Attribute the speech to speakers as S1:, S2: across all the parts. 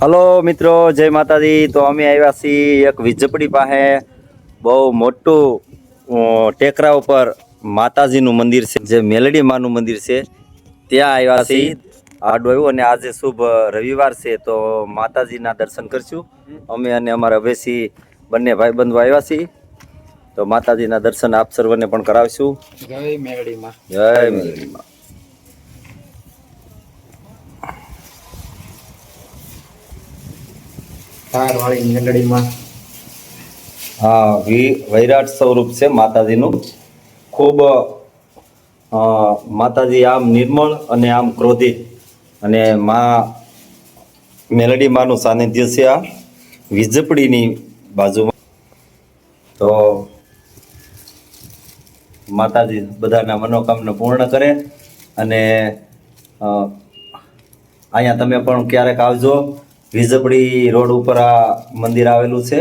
S1: Hello મિત્રો જય માતાજી. તો અમે આવ્યા છીએ એક વીજપડી પાસે. બહુ મોટું ટેકરા ઉપર માતાજીનું મંદિર છે. જે મેલડી માનું મંદિર છે. ત્યાં આવ્યા છીએ. આડું આવ્યું અને આજે શુભ રવિવાર છે. તો માતાજીના દર્શન કરશું. અમે અને અમારા અભેસી બંને ભાઈબંધો આવ્યા છીએ. તો માતાજીના દર્શન આપ સર્વને પણ કરાવશું.
S2: જય મેલડીમાં.
S1: જય મેલડી માં
S2: તાર
S1: હા વૈરાટ સ્વરૂપ છે માતાજીનું. ખૂબ માતાજી આમ નિર્મળ અને આમ ક્રોધિત અને મા મેલડી માનું સાનિધ્ય છે આ વીજપડીની બાજુમાં. તો માતાજી બધાના મનોકામના પૂર્ણ કરે અને અહીંયા તમે પણ ક્યારેક આવજો. વીજપડી રોડ ઉપર આ મંદિર આવેલું છે.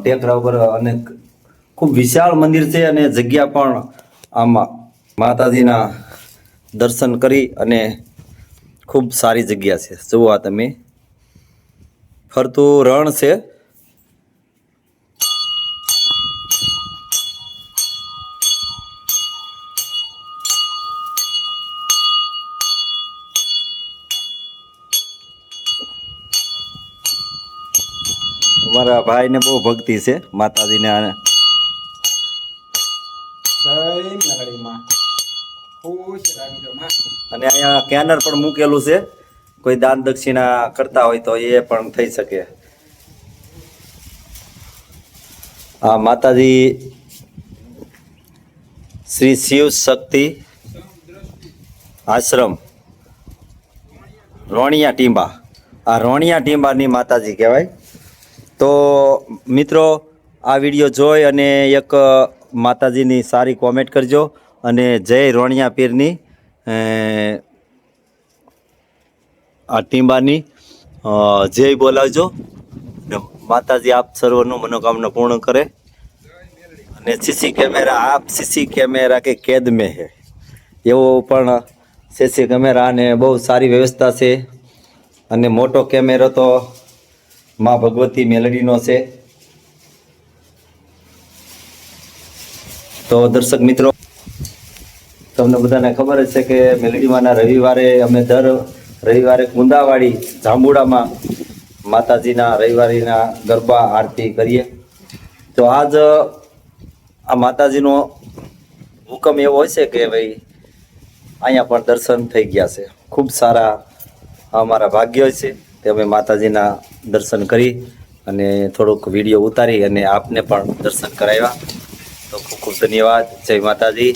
S1: ટેકરા ઉપર અને ખૂબ વિશાળ મંદિર છે અને જગ્યા પણ આમાં માતાજીના દર્શન કરી અને ખૂબ સારી જગ્યા છે. જુઓ આ તમે. ફરતું રણ છે. અમારા ભાઈને બહુ ભક્તિ છે, માતાજીને
S2: માં
S1: અને અહીંયા કેનર પણ મૂકેલું છે, કોઈ દાન દક્ષિણા કરતા હોય તો એ પણ થઈ શકે. આ માતાજી શ્રી શિવ શક્તિ આશ્રમ, રોણિયા ટીંબા. આ રોણિયા ટીંબાની માતાજી કહેવાય. તો મિત્રો, આ વીડિયો જોઈ અને એક માતાજીની સારી કોમેન્ટ કરજો અને જય રોણિયા પીરની આ ટીંબાની જય બોલાવજો. માતાજી આપ સર્વનું મનોકામના પૂર્ણ કરે. અને સીસી કેમેરા, આપ સીસી કેમેરા કે કેદ મેં હે. એવો પણ સીસી કેમેરા અને બહુ સારી વ્યવસ્થા છે. અને મોટો કેમેરો તો માં ભગવતી મેલડીનો છે. તો દર્શક મિત્રો, તમને બધાને ખબર જ છે કે મેલડીમાંના રવિવારે અમે દર રવિવારે કુંદાવાડી જાંબુડામાં માતાજીના રવિવારીના ગરબા આરતી કરીએ. તો આજ આ માતાજીનો હુકમ એવો હોય છે કે ભાઈ, અહીંયા પણ દર્શન થઈ ગયા છે. ખૂબ સારા અમારા ભાગ્ય છે. તે અમે માતાજીના દર્શન કરી અને થોડુંક વીડિયો ઉતારી અને આપને પણ દર્શન કરાવ્યા. તો ખૂબ ખૂબ ધન્યવાદ. જય માતાજી.